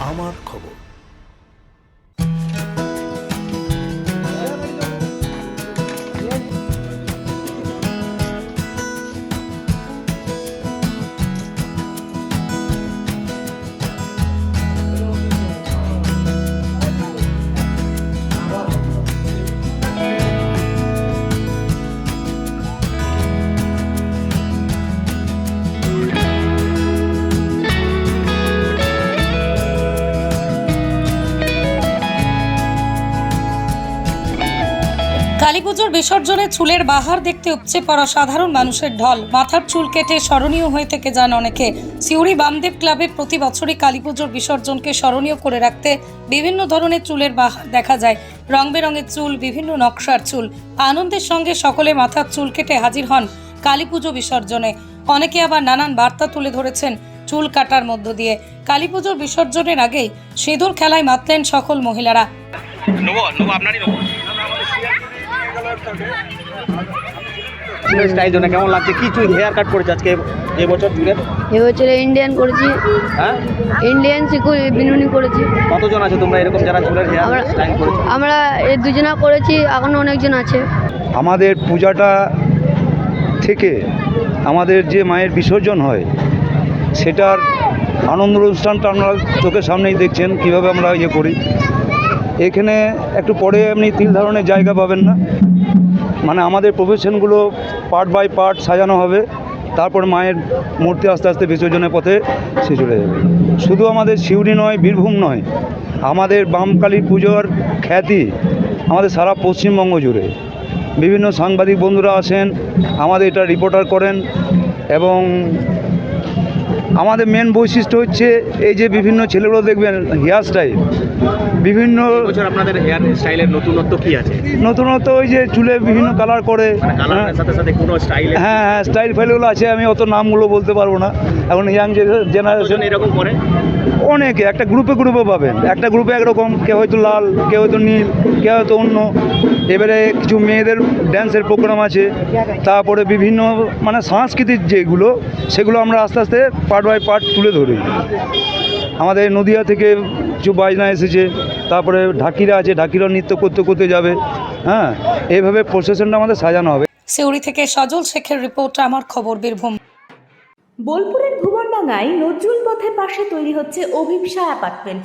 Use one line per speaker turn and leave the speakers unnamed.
আমার খবর।
কালীপুজোর বিসর্জনে চুলের বাহার দেখতে উপচে পড়া সাধারণ মানুষের ঢল। মাথার চুল কেটে স্মরণীয় হয়ে থেকে যান অনেকে। সিউড়ি বামদেব ক্লাবে প্রতি বছরই কালীপুজোর বিসর্জনকে স্মরণীয় করে রাখতে বিভিন্ন ধরনের চুলের বাহার দেখা যায়। রং বেরঙের চুল, বিভিন্ন নকশার চুল। আনন্দের সঙ্গে সকলে মাথার চুল কেটে হাজির হন কালীপুজো বিসর্জনে। অনেকে আবার নানান বার্তা তুলে ধরেছেন চুল কাটার মধ্য দিয়ে। কালীপুজোর বিসর্জনের আগেই সিঁদুর খেলায় মাতলেন সকল মহিলারা।
স্টাইল জন্য কেমন লাগছে? কি চুল হেয়ার কাট করেছে আজকে এবছর চুলের
এবছরে ইন্ডিয়ান করেছি।
হ্যাঁ?
ইন্ডিয়ান শিখু বিনুনি করেছি।
কতজন আছে তোমরা? এরকম যারা চুলের হেয়ার
আমরা
স্টাইল করেছ?
আমরা এই দুজনা করেছি এখনও অনেকজন আছে।
আমাদের পূজাটা থেকে আমাদের যে মায়ের বিসর্জন হয় সেটার আনন্দ অনুষ্ঠানটা আপনারা চোখের সামনেই দেখছেন কীভাবে আমরা ইয়ে করি। এখানে একটু পরে আপনি তিল ধারণের জায়গা পাবেন না। মানে আমাদের প্রফেশনগুলো পার্ট বাই পার্ট সাজানো হবে। তারপর মায়ের মূর্তি আস্তে আস্তে বিসর্জনের পথে সে চলে যাবে। শুধু আমাদের সিউড়ি নয়, বীরভূম নয়, আমাদের বামকালী পুজোর খ্যাতি আমাদের সারা পশ্চিমবঙ্গ জুড়ে। বিভিন্ন সাংবাদিক বন্ধুরা আসেন, আমাদের এটা রিপোর্টার করেন এবং আমাদের মেন বৈশিষ্ট্য হচ্ছে এই যে বিভিন্ন ছেলেগুলো দেখবেন হেয়ার স্টাইল বিভিন্ন
এবছর আপনাদের হেয়ার স্টাইলের নতুনত্ব কি আছে?
নতুনত্ব ওই যে চুলে বিভিন্ন কালার করে।
মানে সাথে সাথে কোনো স্টাইলে
হ্যাঁ হ্যাঁ স্টাইল ফাইলগুলো আছে আমি অত নামগুলো বলতে পারব না। এখন ইয়াং জেনারেশন
এরকম করে?
অনেকে একটা গ্রুপে গ্রুপে পাবেন। একটা গ্রুপে একরকম কেউ হয়তো লাল কেউ হয়তো নীল কেউ হয়তো অন্য। এবারে কিছু মেয়েদের ড্যান্সের প্রোগ্রাম আছে। তারপরে বিভিন্ন মানে সাংস্কৃতিক যেগুলো সেগুলো আমরা আস্তে আস্তে পার্ট বাই পার্ট তুলে ধরি। আমাদের নদিয়া থেকে কিছু বাজনা এসেছে তারপরে ঢাকিরা আছে ঢাকিরা নৃত্য করতে করতে যাবে হ্যাঁ এইভাবে প্রসেশনটা আমাদের সাজানো হবে।
সিউড়ি থেকে সজল শেখের রিপোর্ট আমার খবর বীরভূম।
বোলপুরের ভুবনডাঙ্গায় নজরুল পথের পাশে তৈরি হচ্ছে অভিপসা অ্যাপার্টমেন্ট।